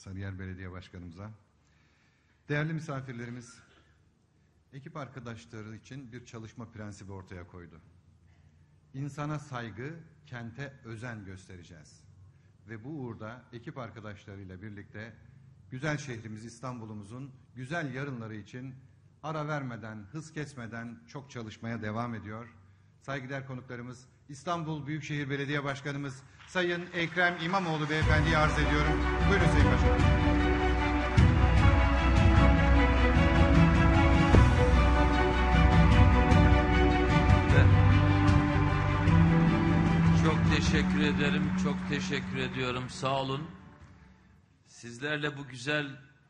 Sarıyer Belediye Başkanımıza, değerli misafirlerimiz, ekip arkadaşları için bir çalışma prensibi ortaya koydu. İnsana saygı, kente özen göstereceğiz. Ve bu uğurda ekip arkadaşlarıyla birlikte güzel şehrimiz İstanbul'umuzun güzel yarınları için ara vermeden, hız kesmeden çok çalışmaya devam ediyor. Saygıdeğer konuklarımız İstanbul Büyükşehir Belediye Başkanımız Sayın Ekrem İmamoğlu Beyefendi'yi arz ediyorum. Buyurun Sayın Başkanım. Çok teşekkür ederim, çok teşekkür ediyorum. Sağ olun. Sizlerle bu güzel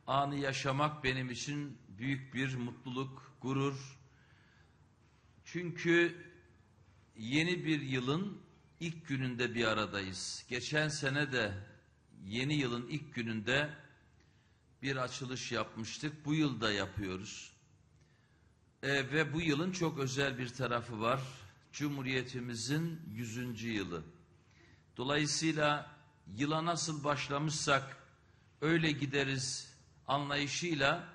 anı yaşamak benim için büyük bir mutluluk, gurur. Çünkü yeni bir yılın ilk gününde bir aradayız. Geçen sene de yeni yılın ilk gününde bir açılış yapmıştık. Bu yıl da yapıyoruz. E, ve bu yılın çok özel bir tarafı var. Cumhuriyetimizin 100. yılı. Dolayısıyla yıla nasıl başlamışsak öyle gideriz anlayışıyla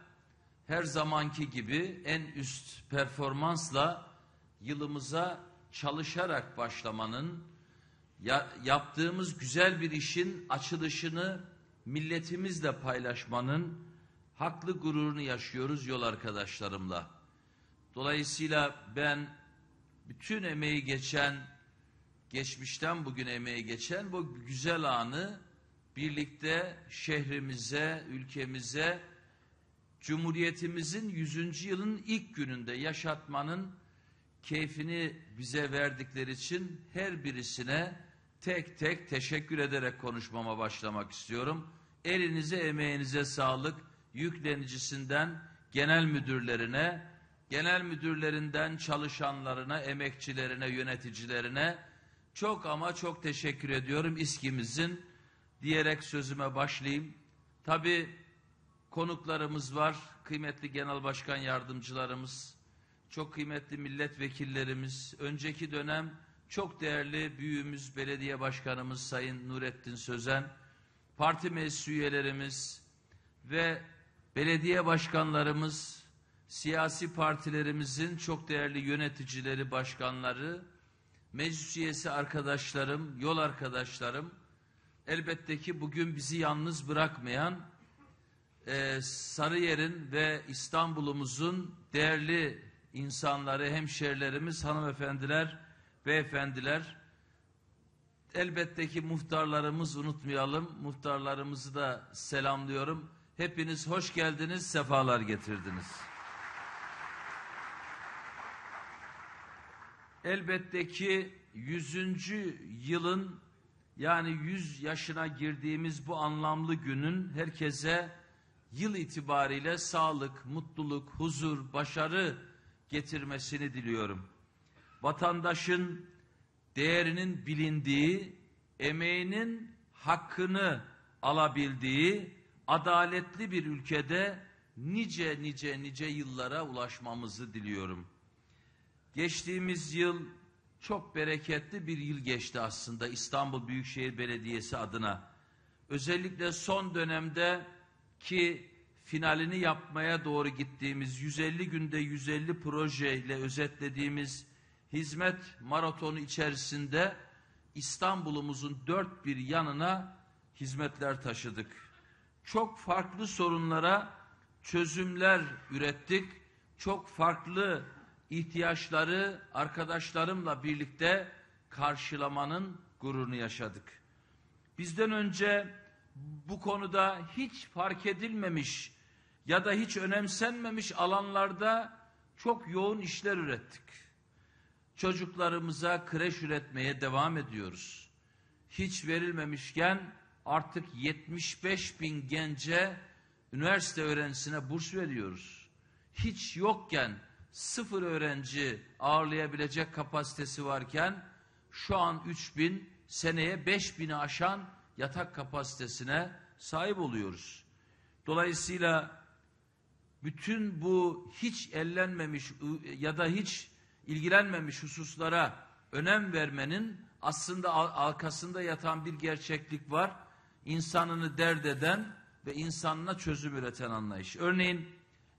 her zamanki gibi en üst performansla yılımıza çalışarak başlamanın ya- yaptığımız güzel bir işin açılışını milletimizle paylaşmanın haklı gururunu yaşıyoruz yol arkadaşlarımla. Dolayısıyla ben bütün emeği geçen, geçmişten bugün emeği geçen bu güzel anı birlikte şehrimize, ülkemize, Cumhuriyetimizin 100. yılın ilk gününde yaşatmanın keyfini bize verdikleri için her birisine tek tek teşekkür ederek konuşmama başlamak istiyorum. Elinize emeğinize sağlık. Yüklenicisinden genel müdürlerine, genel müdürlerinden çalışanlarına, emekçilerine, yöneticilerine çok ama çok teşekkür ediyorum İSKİ'mizin diyerek sözüme başlayayım. Tabii konuklarımız var, kıymetli genel başkan yardımcılarımız, çok kıymetli milletvekillerimiz, önceki dönem çok değerli büyüğümüz belediye başkanımız Sayın Nurettin Sözen, parti meclis üyelerimiz ve belediye başkanlarımız, siyasi partilerimizin çok değerli yöneticileri, başkanları, meclis üyesi arkadaşlarım, yol arkadaşlarım, elbette ki bugün bizi yalnız bırakmayan e, Sarıyer'in ve İstanbul'umuzun değerli insanları, hemşerilerimiz, hanımefendiler, beyefendiler. Elbette ki muhtarlarımız unutmayalım. Muhtarlarımızı da selamlıyorum. Hepiniz hoş geldiniz, sefalar getirdiniz. Elbette ki 100. yılın yani 100 yaşına girdiğimiz bu anlamlı günün herkese yıl itibariyle sağlık, mutluluk, huzur, başarı getirmesini diliyorum. Vatandaşın değerinin bilindiği, emeğinin hakkını alabildiği adaletli bir ülkede nice nice nice yıllara ulaşmamızı diliyorum. Geçtiğimiz yıl çok bereketli bir yıl geçti aslında İstanbul Büyükşehir Belediyesi adına. Özellikle son dönemde ki finalini yapmaya doğru gittiğimiz 150 günde 150 projeyle özetlediğimiz hizmet maratonu içerisinde İstanbul'umuzun dört bir yanına hizmetler taşıdık. Çok farklı sorunlara çözümler ürettik. Çok farklı ihtiyaçları arkadaşlarımla birlikte karşılamanın gururunu yaşadık. Bizden önce bu konuda hiç fark edilmemiş ya da hiç önemsenmemiş alanlarda çok yoğun işler ürettik. Çocuklarımıza kreş üretmeye devam ediyoruz. Hiç verilmemişken artık 75 bin gence üniversite öğrencisine burs veriyoruz. Hiç yokken sıfır öğrenci ağırlayabilecek kapasitesi varken şu an 3 bin seneye 5 bini aşan yatak kapasitesine sahip oluyoruz. Dolayısıyla bütün bu hiç ellenmemiş ya da hiç ilgilenmemiş hususlara önem vermenin aslında arkasında yatan bir gerçeklik var. İnsanını dert eden ve insanına çözüm üreten anlayış. Örneğin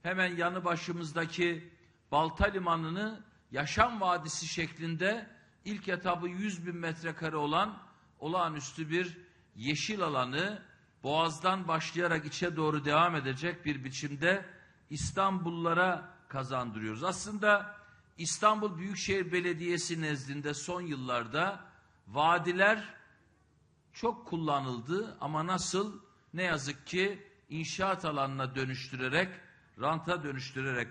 hemen yanı başımızdaki Balta Limanı'nı yaşam vadisi şeklinde ilk etabı 100 bin metrekare olan olağanüstü bir yeşil alanı Boğaz'dan başlayarak içe doğru devam edecek bir biçimde İstanbullulara kazandırıyoruz. Aslında İstanbul Büyükşehir Belediyesi nezdinde son yıllarda vadiler çok kullanıldı ama nasıl ne yazık ki inşaat alanına dönüştürerek, ranta dönüştürerek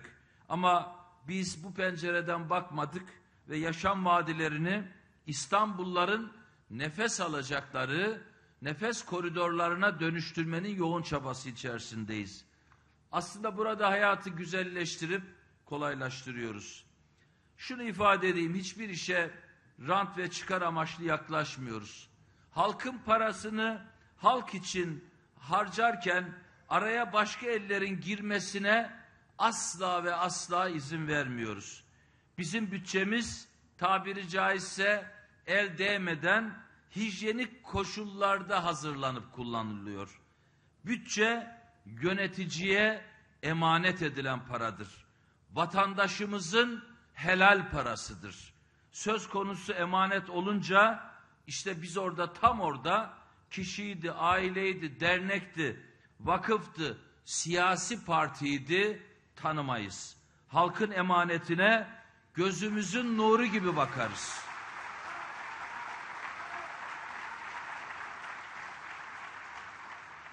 ama biz bu pencereden bakmadık ve yaşam vadilerini İstanbulluların nefes alacakları nefes koridorlarına dönüştürmenin yoğun çabası içerisindeyiz. Aslında burada hayatı güzelleştirip kolaylaştırıyoruz. Şunu ifade edeyim, hiçbir işe rant ve çıkar amaçlı yaklaşmıyoruz. Halkın parasını halk için harcarken araya başka ellerin girmesine asla ve asla izin vermiyoruz. Bizim bütçemiz tabiri caizse el değmeden hijyenik koşullarda hazırlanıp kullanılıyor. Bütçe yöneticiye emanet edilen paradır. Vatandaşımızın helal parasıdır. Söz konusu emanet olunca işte biz orada tam orada kişiydi, aileydi, dernekti, vakıftı, siyasi partiydi tanımayız. Halkın emanetine gözümüzün nuru gibi bakarız.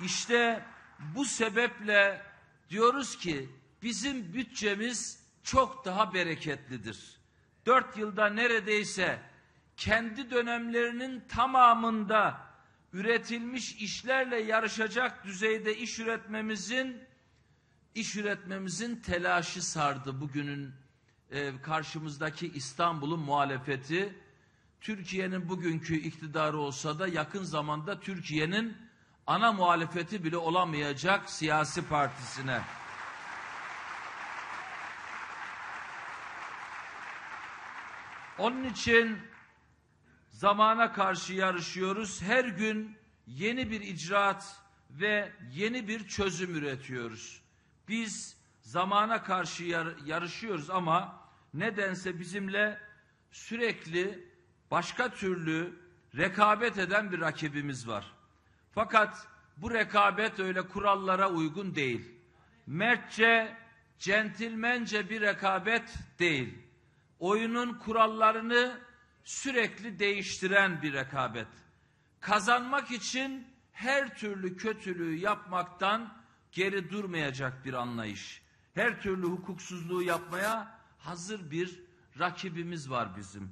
İşte bu sebeple diyoruz ki bizim bütçemiz çok daha bereketlidir. Dört yılda neredeyse kendi dönemlerinin tamamında üretilmiş işlerle yarışacak düzeyde iş üretmemizin iş üretmemizin telaşı sardı bugünün e, karşımızdaki İstanbul'un muhalefeti. Türkiye'nin bugünkü iktidarı olsa da yakın zamanda Türkiye'nin ana muhalefeti bile olamayacak siyasi partisine. Onun için zamana karşı yarışıyoruz. Her gün yeni bir icraat ve yeni bir çözüm üretiyoruz. Biz zamana karşı yar yarışıyoruz ama nedense bizimle sürekli başka türlü rekabet eden bir rakibimiz var. Fakat bu rekabet öyle kurallara uygun değil. Mertçe, centilmence bir rekabet değil. Oyunun kurallarını sürekli değiştiren bir rekabet. Kazanmak için her türlü kötülüğü yapmaktan geri durmayacak bir anlayış. Her türlü hukuksuzluğu yapmaya hazır bir rakibimiz var bizim.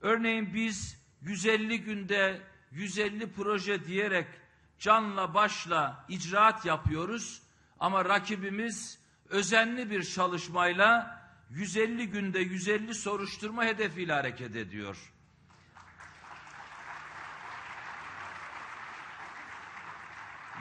Örneğin biz 150 günde 150 proje diyerek canla başla icraat yapıyoruz ama rakibimiz özenli bir çalışmayla 150 günde 150 soruşturma hedefiyle hareket ediyor.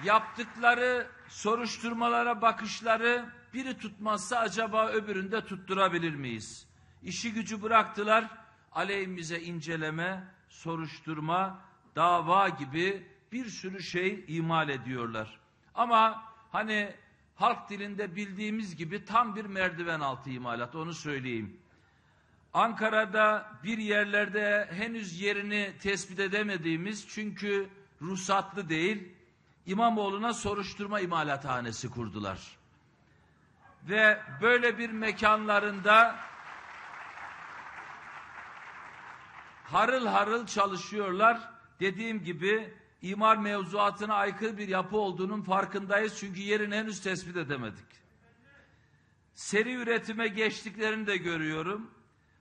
Yaptıkları soruşturmalara bakışları biri tutmazsa acaba öbüründe tutturabilir miyiz? İşi gücü bıraktılar aleyhimize inceleme, soruşturma, dava gibi bir sürü şey imal ediyorlar. Ama hani halk dilinde bildiğimiz gibi tam bir merdiven altı imalat onu söyleyeyim. Ankara'da bir yerlerde henüz yerini tespit edemediğimiz çünkü ruhsatlı değil İmamoğlu'na soruşturma imalathanesi kurdular. Ve böyle bir mekanlarında harıl harıl çalışıyorlar. Dediğim gibi imar mevzuatına aykırı bir yapı olduğunun farkındayız çünkü yerini henüz tespit edemedik. Seri üretime geçtiklerini de görüyorum.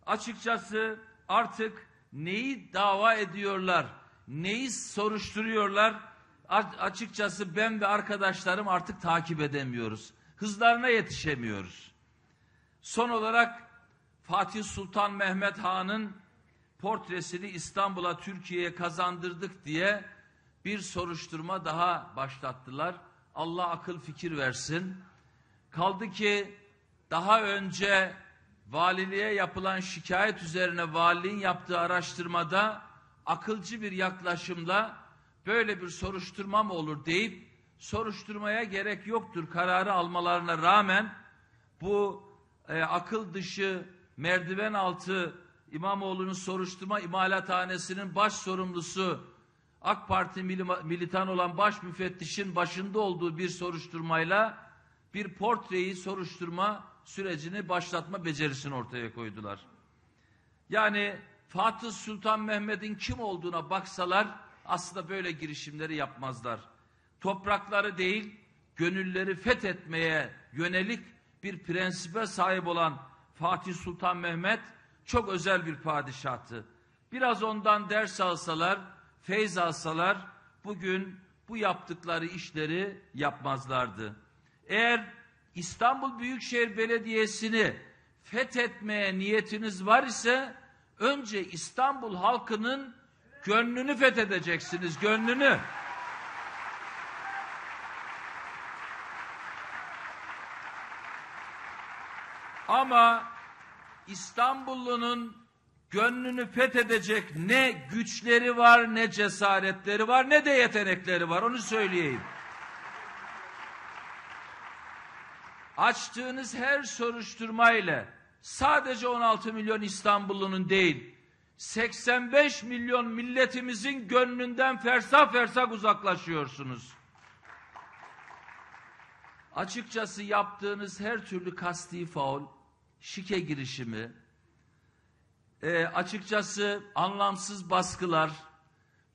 Açıkçası artık neyi dava ediyorlar, neyi soruşturuyorlar açıkçası ben ve arkadaşlarım artık takip edemiyoruz. Hızlarına yetişemiyoruz. Son olarak Fatih Sultan Mehmet Han'ın portresini İstanbul'a Türkiye'ye kazandırdık diye bir soruşturma daha başlattılar. Allah akıl fikir versin. Kaldı ki daha önce valiliğe yapılan şikayet üzerine valiliğin yaptığı araştırmada akılcı bir yaklaşımla böyle bir soruşturma mı olur deyip soruşturmaya gerek yoktur kararı almalarına rağmen bu e, akıl dışı merdiven altı İmamoğlu'nun soruşturma imalathanesinin baş sorumlusu AK Parti mili- militan olan baş müfettişin başında olduğu bir soruşturmayla bir portreyi soruşturma sürecini başlatma becerisini ortaya koydular. Yani Fatih Sultan Mehmet'in kim olduğuna baksalar aslında böyle girişimleri yapmazlar. Toprakları değil, gönülleri fethetmeye yönelik bir prensibe sahip olan Fatih Sultan Mehmet çok özel bir padişahtı. Biraz ondan ders alsalar, feyz alsalar bugün bu yaptıkları işleri yapmazlardı. Eğer İstanbul Büyükşehir Belediyesi'ni fethetmeye niyetiniz var ise önce İstanbul halkının gönlünü fethedeceksiniz, gönlünü. Ama İstanbullunun gönlünü fethedecek ne güçleri var, ne cesaretleri var, ne de yetenekleri var. Onu söyleyeyim. Açtığınız her soruşturma ile sadece 16 milyon İstanbullunun değil, 85 milyon milletimizin gönlünden fersah fersah uzaklaşıyorsunuz. Açıkçası yaptığınız her türlü kasti faul, şike girişimi, e, açıkçası anlamsız baskılar,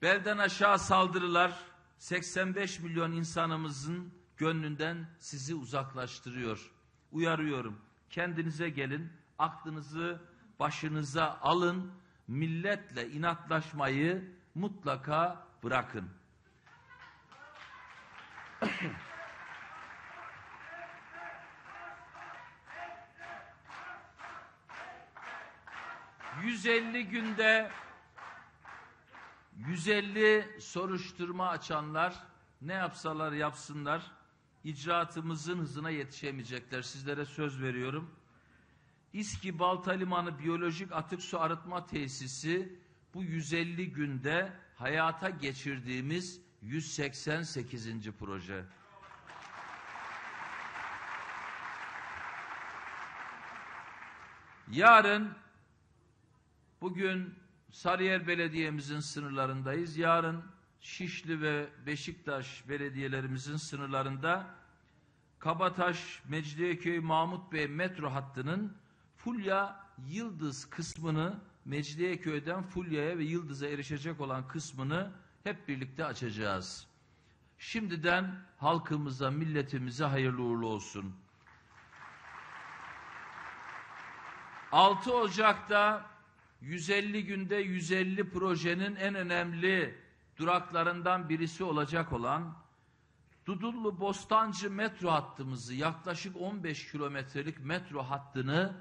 belden aşağı saldırılar 85 milyon insanımızın gönlünden sizi uzaklaştırıyor. Uyarıyorum. Kendinize gelin, aklınızı başınıza alın, milletle inatlaşmayı mutlaka bırakın. 150 günde 150 soruşturma açanlar ne yapsalar yapsınlar icraatımızın hızına yetişemeyecekler. Sizlere söz veriyorum. İSKİ Balta Limanı Biyolojik Atık Su Arıtma Tesisi bu 150 günde hayata geçirdiğimiz 188. proje. Yarın Bugün Sarıyer Belediye'mizin sınırlarındayız. Yarın Şişli ve Beşiktaş belediyelerimizin sınırlarında Kabataş, Mecidiyeköy, Mahmut Bey metro hattının Fulya Yıldız kısmını Mecidiyeköy'den Fulya'ya ve Yıldız'a erişecek olan kısmını hep birlikte açacağız. Şimdiden halkımıza, milletimize hayırlı uğurlu olsun. 6 Ocak'ta 150 günde 150 projenin en önemli duraklarından birisi olacak olan Dudullu Bostancı metro hattımızı yaklaşık 15 kilometrelik metro hattını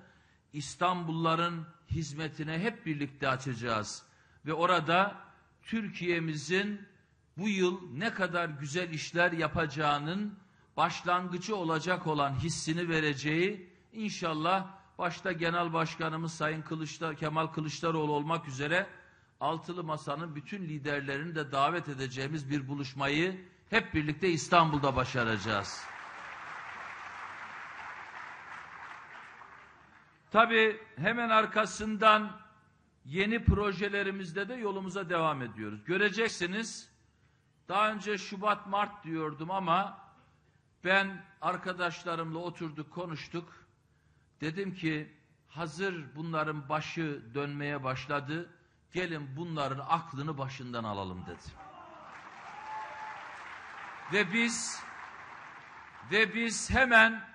İstanbulluların hizmetine hep birlikte açacağız. Ve orada Türkiye'mizin bu yıl ne kadar güzel işler yapacağının başlangıcı olacak olan hissini vereceği inşallah başta Genel Başkanımız Sayın Kılıçlar, Kemal Kılıçdaroğlu olmak üzere altılı masanın bütün liderlerini de davet edeceğimiz bir buluşmayı hep birlikte İstanbul'da başaracağız. Tabii hemen arkasından yeni projelerimizde de yolumuza devam ediyoruz. Göreceksiniz daha önce Şubat Mart diyordum ama ben arkadaşlarımla oturduk konuştuk. Dedim ki hazır bunların başı dönmeye başladı. Gelin bunların aklını başından alalım dedim. Ve biz ve biz hemen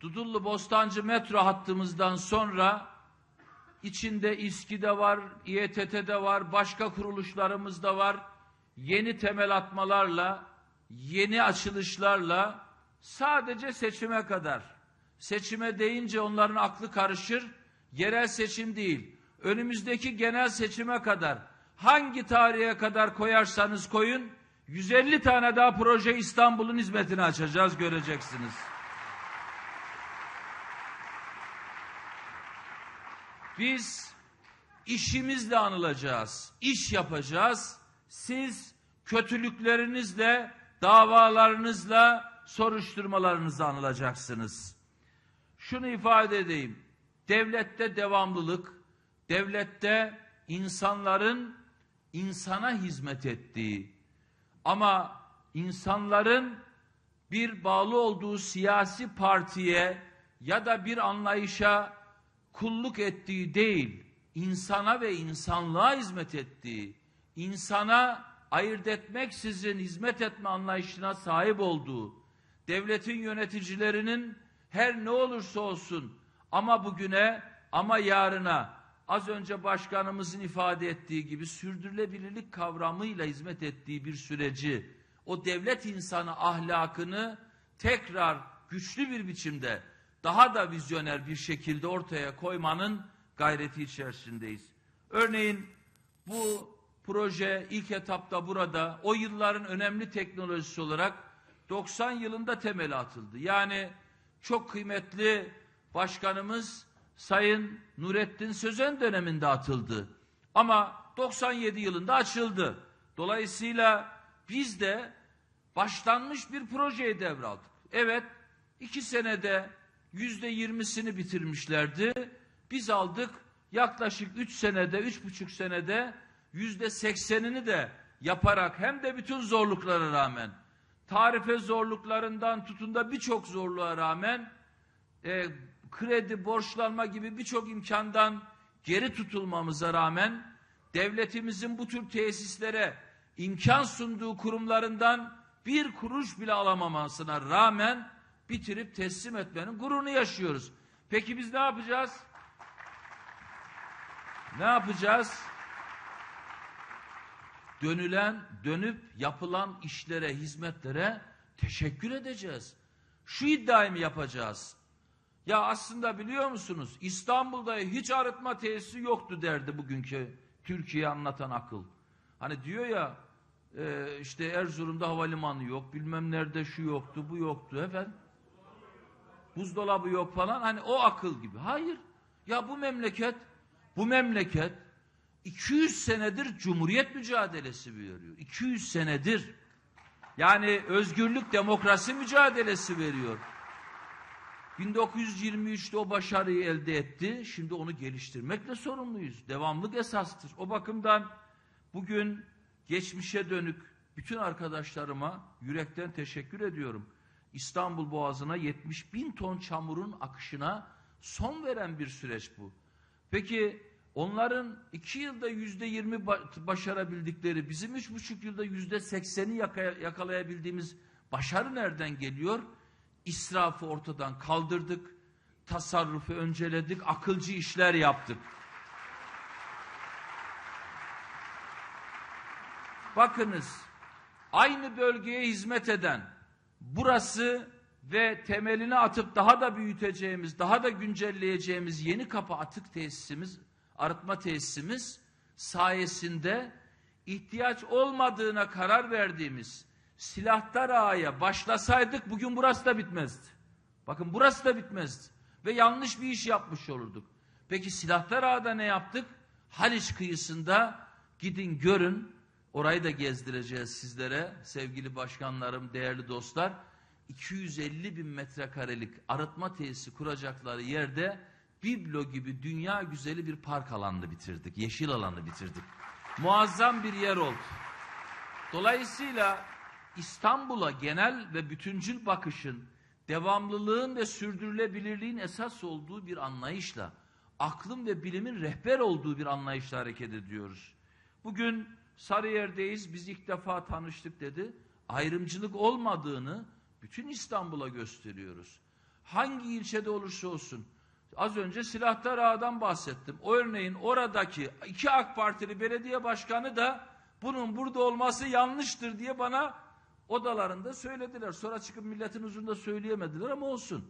Dudullu Bostancı metro hattımızdan sonra içinde İSKİ'de var, İETT'de var, başka kuruluşlarımız da var. Yeni temel atmalarla, yeni açılışlarla sadece seçime kadar Seçime deyince onların aklı karışır. Yerel seçim değil. Önümüzdeki genel seçime kadar hangi tarihe kadar koyarsanız koyun 150 tane daha proje İstanbul'un hizmetine açacağız göreceksiniz. Biz işimizle anılacağız. iş yapacağız. Siz kötülüklerinizle davalarınızla soruşturmalarınızı anılacaksınız. Şunu ifade edeyim. Devlette devamlılık, devlette insanların insana hizmet ettiği ama insanların bir bağlı olduğu siyasi partiye ya da bir anlayışa kulluk ettiği değil, insana ve insanlığa hizmet ettiği, insana ayırt etmeksizin hizmet etme anlayışına sahip olduğu, devletin yöneticilerinin her ne olursa olsun ama bugüne ama yarına az önce başkanımızın ifade ettiği gibi sürdürülebilirlik kavramıyla hizmet ettiği bir süreci o devlet insanı ahlakını tekrar güçlü bir biçimde daha da vizyoner bir şekilde ortaya koymanın gayreti içerisindeyiz. Örneğin bu proje ilk etapta burada o yılların önemli teknolojisi olarak 90 yılında temeli atıldı. Yani çok kıymetli başkanımız Sayın Nurettin Sözen döneminde atıldı. Ama 97 yılında açıldı. Dolayısıyla biz de başlanmış bir projeyi devraldık. Evet, iki senede yüzde yirmisini bitirmişlerdi. Biz aldık yaklaşık üç senede, üç buçuk senede yüzde seksenini de yaparak hem de bütün zorluklara rağmen tarife zorluklarından tutun da birçok zorluğa rağmen e, kredi, borçlanma gibi birçok imkandan geri tutulmamıza rağmen devletimizin bu tür tesislere imkan sunduğu kurumlarından bir kuruş bile alamamasına rağmen bitirip teslim etmenin gururunu yaşıyoruz. Peki biz ne yapacağız? Ne yapacağız? Dönülen, dönüp yapılan işlere, hizmetlere teşekkür edeceğiz. Şu iddiayı mı yapacağız? Ya aslında biliyor musunuz İstanbul'da hiç arıtma tesisi yoktu derdi bugünkü Türkiye anlatan akıl. Hani diyor ya e, işte Erzurum'da havalimanı yok bilmem nerede şu yoktu bu yoktu efendim. Buzdolabı yok falan hani o akıl gibi. Hayır ya bu memleket bu memleket 200 senedir cumhuriyet mücadelesi veriyor. 200 senedir. Yani özgürlük demokrasi mücadelesi veriyor. 1923'te o başarıyı elde etti. Şimdi onu geliştirmekle sorumluyuz. Devamlık esastır. O bakımdan bugün geçmişe dönük bütün arkadaşlarıma yürekten teşekkür ediyorum. İstanbul Boğazı'na 70 bin ton çamurun akışına son veren bir süreç bu. Peki onların iki yılda yüzde yirmi başarabildikleri, bizim üç buçuk yılda yüzde sekseni yakalayabildiğimiz başarı nereden geliyor? İsrafı ortadan kaldırdık, tasarrufu önceledik, akılcı işler yaptık. Bakınız, aynı bölgeye hizmet eden, burası ve temelini atıp daha da büyüteceğimiz, daha da güncelleyeceğimiz yeni kapı atık tesisimiz, arıtma tesisimiz sayesinde ihtiyaç olmadığına karar verdiğimiz silahtar ağaya başlasaydık bugün burası da bitmezdi. Bakın burası da bitmezdi. Ve yanlış bir iş yapmış olurduk. Peki silahtar ağada ne yaptık? Haliç kıyısında gidin görün. Orayı da gezdireceğiz sizlere sevgili başkanlarım, değerli dostlar. 250 bin metrekarelik arıtma tesisi kuracakları yerde biblo gibi dünya güzeli bir park alanını bitirdik. Yeşil alanı bitirdik. Muazzam bir yer oldu. Dolayısıyla İstanbul'a genel ve bütüncül bakışın, devamlılığın ve sürdürülebilirliğin esas olduğu bir anlayışla, aklın ve bilimin rehber olduğu bir anlayışla hareket ediyoruz. Bugün Sarıyer'deyiz, biz ilk defa tanıştık dedi. Ayrımcılık olmadığını bütün İstanbul'a gösteriyoruz. Hangi ilçede olursa olsun. Az önce Silahtar Ağa'dan bahsettim. O örneğin oradaki iki AK Partili belediye başkanı da bunun burada olması yanlıştır diye bana odalarında söylediler. Sonra çıkıp milletin huzurunda söyleyemediler ama olsun.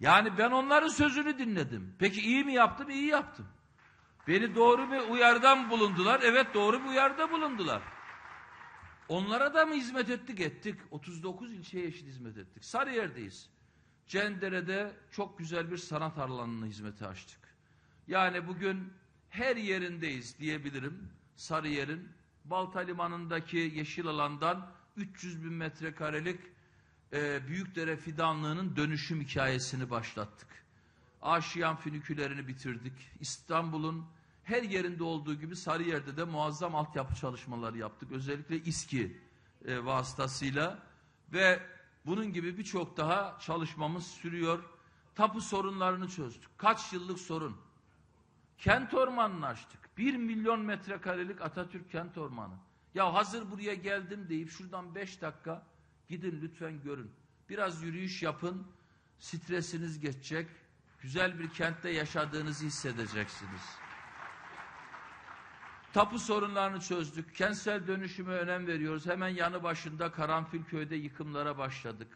Yani ben onların sözünü dinledim. Peki iyi mi yaptım? İyi yaptım. Beni doğru bir uyardan bulundular. Evet doğru bir uyarda bulundular. Onlara da mı hizmet ettik? Ettik. 39 ilçeye eşit hizmet ettik. Sarıyer'deyiz. Cendere'de çok güzel bir sanat alanına hizmeti açtık. Yani bugün her yerindeyiz diyebilirim. Sarıyer'in Balta Limanı'ndaki yeşil alandan 300 bin metrekarelik e, Büyükdere Fidanlığı'nın dönüşüm hikayesini başlattık. Aşiyan fünikülerini bitirdik. İstanbul'un her yerinde olduğu gibi Sarıyer'de de muazzam altyapı çalışmaları yaptık. Özellikle İSKİ e, vasıtasıyla ve bunun gibi birçok daha çalışmamız sürüyor. Tapu sorunlarını çözdük. Kaç yıllık sorun? Kent ormanını açtık. Bir milyon metrekarelik Atatürk kent ormanı. Ya hazır buraya geldim deyip şuradan beş dakika gidin lütfen görün. Biraz yürüyüş yapın. Stresiniz geçecek. Güzel bir kentte yaşadığınızı hissedeceksiniz. Tapu sorunlarını çözdük. Kentsel dönüşüme önem veriyoruz. Hemen yanı başında Karanfilköy'de yıkımlara başladık.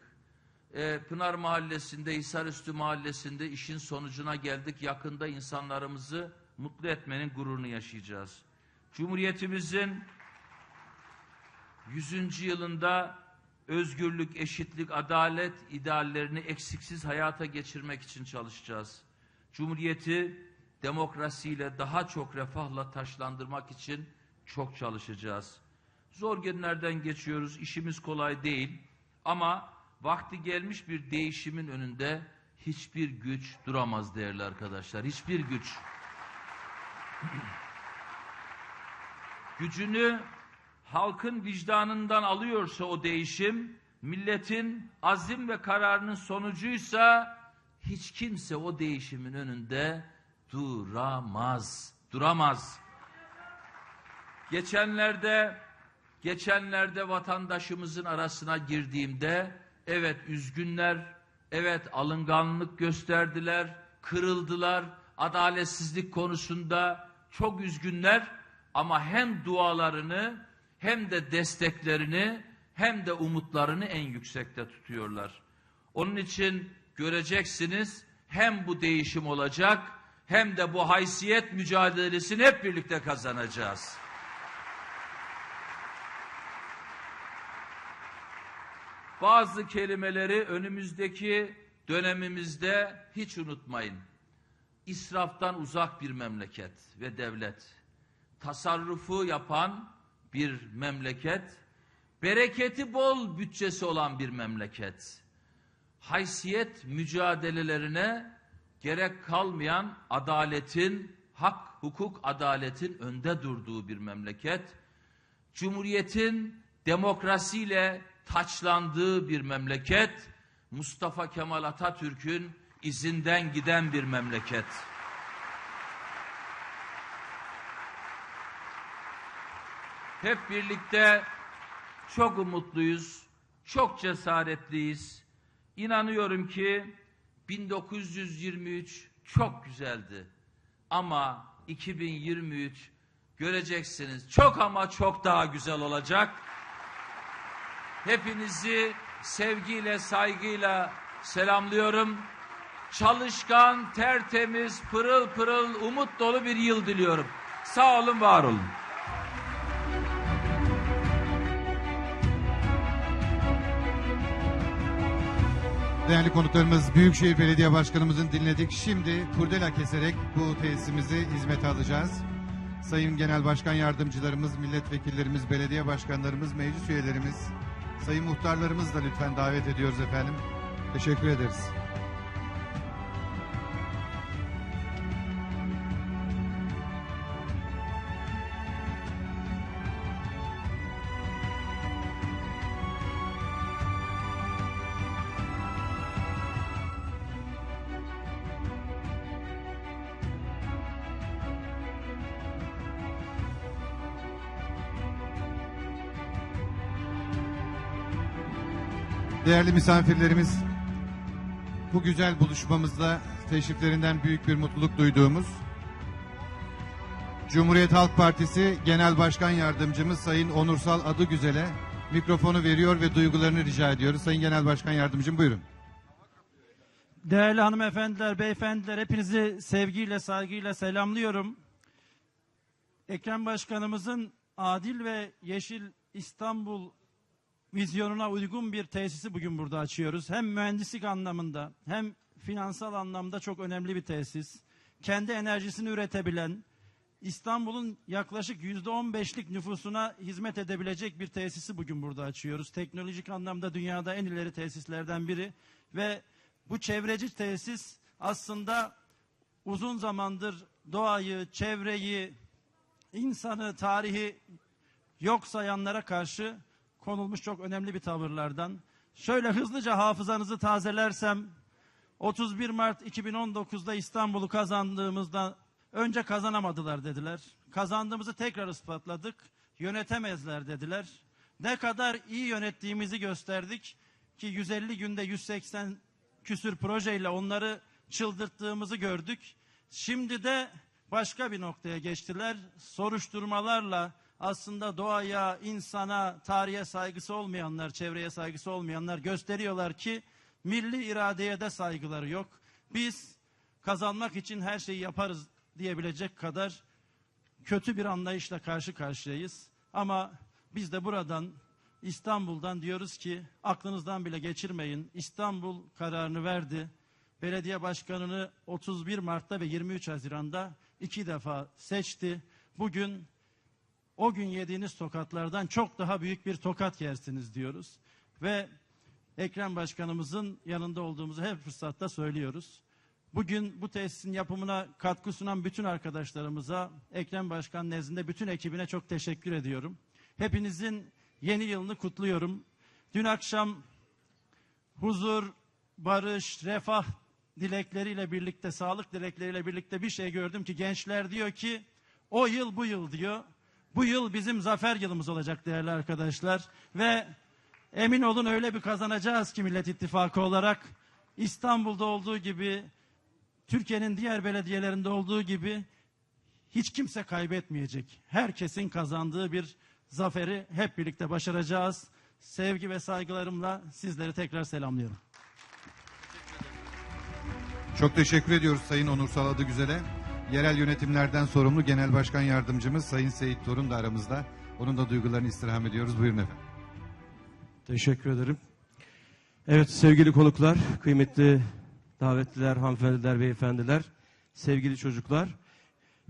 Ee, Pınar Mahallesi'nde, Hisarüstü Mahallesi'nde işin sonucuna geldik. Yakında insanlarımızı mutlu etmenin gururunu yaşayacağız. Cumhuriyetimizin 100. yılında özgürlük, eşitlik, adalet ideallerini eksiksiz hayata geçirmek için çalışacağız. Cumhuriyeti demokrasiyle daha çok refahla taşlandırmak için çok çalışacağız. Zor günlerden geçiyoruz, işimiz kolay değil ama vakti gelmiş bir değişimin önünde hiçbir güç duramaz değerli arkadaşlar. Hiçbir güç. Gücünü halkın vicdanından alıyorsa o değişim, milletin azim ve kararının sonucuysa hiç kimse o değişimin önünde duramaz. Duramaz. Geçenlerde geçenlerde vatandaşımızın arasına girdiğimde evet üzgünler, evet alınganlık gösterdiler, kırıldılar, adaletsizlik konusunda çok üzgünler ama hem dualarını hem de desteklerini hem de umutlarını en yüksekte tutuyorlar. Onun için göreceksiniz hem bu değişim olacak hem de bu haysiyet mücadelesini hep birlikte kazanacağız. Bazı kelimeleri önümüzdeki dönemimizde hiç unutmayın. İsraftan uzak bir memleket ve devlet. Tasarrufu yapan bir memleket. Bereketi bol bütçesi olan bir memleket. Haysiyet mücadelelerine gerek kalmayan adaletin, hak, hukuk, adaletin önde durduğu bir memleket. Cumhuriyetin demokrasiyle taçlandığı bir memleket. Mustafa Kemal Atatürk'ün izinden giden bir memleket. Hep birlikte çok umutluyuz, çok cesaretliyiz. İnanıyorum ki 1923 çok güzeldi. Ama 2023 göreceksiniz çok ama çok daha güzel olacak. Hepinizi sevgiyle, saygıyla selamlıyorum. Çalışkan, tertemiz, pırıl pırıl, umut dolu bir yıl diliyorum. Sağ olun, var olun. Değerli konuklarımız Büyükşehir Belediye Başkanımızın dinledik. Şimdi kurdela keserek bu tesisimizi hizmete alacağız. Sayın Genel Başkan Yardımcılarımız, milletvekillerimiz, belediye başkanlarımız, meclis üyelerimiz, sayın muhtarlarımız da lütfen davet ediyoruz efendim. Teşekkür ederiz. Değerli misafirlerimiz, bu güzel buluşmamızda teşriflerinden büyük bir mutluluk duyduğumuz Cumhuriyet Halk Partisi Genel Başkan Yardımcımız Sayın Onursal Adıgüzel'e mikrofonu veriyor ve duygularını rica ediyoruz. Sayın Genel Başkan Yardımcım buyurun. Değerli hanımefendiler, beyefendiler hepinizi sevgiyle, saygıyla selamlıyorum. Ekrem Başkanımızın adil ve yeşil İstanbul vizyonuna uygun bir tesisi bugün burada açıyoruz. Hem mühendislik anlamında hem finansal anlamda çok önemli bir tesis. Kendi enerjisini üretebilen, İstanbul'un yaklaşık yüzde 15'lik nüfusuna hizmet edebilecek bir tesisi bugün burada açıyoruz. Teknolojik anlamda dünyada en ileri tesislerden biri ve bu çevreci tesis aslında uzun zamandır doğayı, çevreyi, insanı, tarihi yok sayanlara karşı konulmuş çok önemli bir tavırlardan. Şöyle hızlıca hafızanızı tazelersem 31 Mart 2019'da İstanbul'u kazandığımızda önce kazanamadılar dediler. Kazandığımızı tekrar ispatladık. Yönetemezler dediler. Ne kadar iyi yönettiğimizi gösterdik ki 150 günde 180 küsür projeyle onları çıldırttığımızı gördük. Şimdi de başka bir noktaya geçtiler. Soruşturmalarla aslında doğaya, insana, tarihe saygısı olmayanlar, çevreye saygısı olmayanlar gösteriyorlar ki milli iradeye de saygıları yok. Biz kazanmak için her şeyi yaparız diyebilecek kadar kötü bir anlayışla karşı karşıyayız. Ama biz de buradan İstanbul'dan diyoruz ki aklınızdan bile geçirmeyin. İstanbul kararını verdi. Belediye başkanını 31 Mart'ta ve 23 Haziran'da iki defa seçti. Bugün o gün yediğiniz tokatlardan çok daha büyük bir tokat yersiniz diyoruz. Ve Ekrem Başkanımızın yanında olduğumuzu her fırsatta söylüyoruz. Bugün bu tesisin yapımına katkı sunan bütün arkadaşlarımıza, Ekrem Başkan nezdinde bütün ekibine çok teşekkür ediyorum. Hepinizin yeni yılını kutluyorum. Dün akşam huzur, barış, refah dilekleriyle birlikte, sağlık dilekleriyle birlikte bir şey gördüm ki gençler diyor ki o yıl bu yıl diyor. Bu yıl bizim zafer yılımız olacak değerli arkadaşlar ve emin olun öyle bir kazanacağız ki Millet İttifakı olarak İstanbul'da olduğu gibi Türkiye'nin diğer belediyelerinde olduğu gibi hiç kimse kaybetmeyecek. Herkesin kazandığı bir zaferi hep birlikte başaracağız. Sevgi ve saygılarımla sizleri tekrar selamlıyorum. Çok teşekkür ediyoruz Sayın Onursal Adı Güzel'e. Yerel yönetimlerden sorumlu Genel Başkan Yardımcımız Sayın Seyit Torun da aramızda. Onun da duygularını istirham ediyoruz. Buyurun efendim. Teşekkür ederim. Evet sevgili konuklar, kıymetli davetliler, hanımefendiler, beyefendiler, sevgili çocuklar.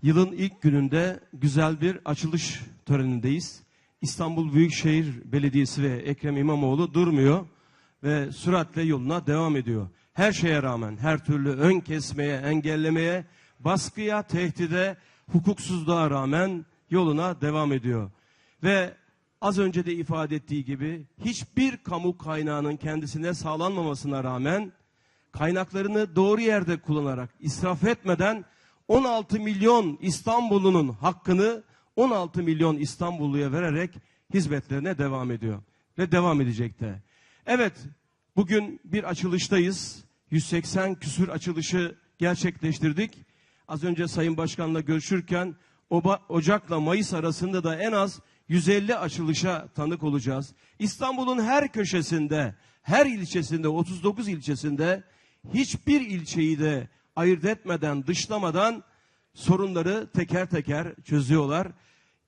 Yılın ilk gününde güzel bir açılış törenindeyiz. İstanbul Büyükşehir Belediyesi ve Ekrem İmamoğlu durmuyor ve süratle yoluna devam ediyor. Her şeye rağmen her türlü ön kesmeye, engellemeye, baskıya, tehdide, hukuksuzluğa rağmen yoluna devam ediyor. Ve az önce de ifade ettiği gibi hiçbir kamu kaynağının kendisine sağlanmamasına rağmen kaynaklarını doğru yerde kullanarak israf etmeden 16 milyon İstanbullunun hakkını 16 milyon İstanbulluya vererek hizmetlerine devam ediyor ve devam edecek de. Evet bugün bir açılıştayız. 180 küsür açılışı gerçekleştirdik. Az önce Sayın Başkan'la görüşürken Oba, Ocak'la Mayıs arasında da en az 150 açılışa tanık olacağız. İstanbul'un her köşesinde, her ilçesinde, 39 ilçesinde hiçbir ilçeyi de ayırt etmeden, dışlamadan sorunları teker teker çözüyorlar.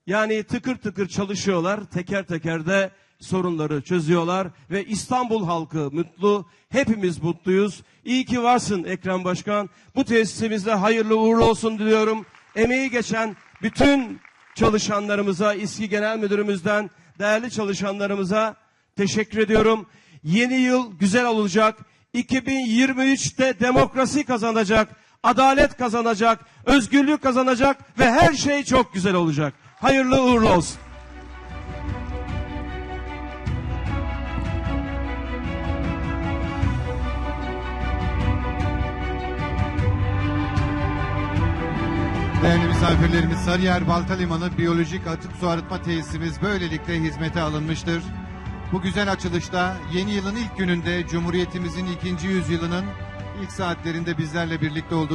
Yani tıkır tıkır çalışıyorlar, teker teker de sorunları çözüyorlar ve İstanbul halkı mutlu, hepimiz mutluyuz. İyi ki varsın Ekrem Başkan. Bu tesisimizde hayırlı uğurlu olsun diliyorum. Emeği geçen bütün çalışanlarımıza, İSKİ Genel Müdürümüzden değerli çalışanlarımıza teşekkür ediyorum. Yeni yıl güzel olacak. 2023'te demokrasi kazanacak, adalet kazanacak, özgürlük kazanacak ve her şey çok güzel olacak. Hayırlı uğurlu olsun. Değerli misafirlerimiz Sarıyer Balta Limanı Biyolojik Atık Su Arıtma Tesisimiz böylelikle hizmete alınmıştır. Bu güzel açılışta yeni yılın ilk gününde Cumhuriyetimizin ikinci yüzyılının ilk saatlerinde bizlerle birlikte olduğu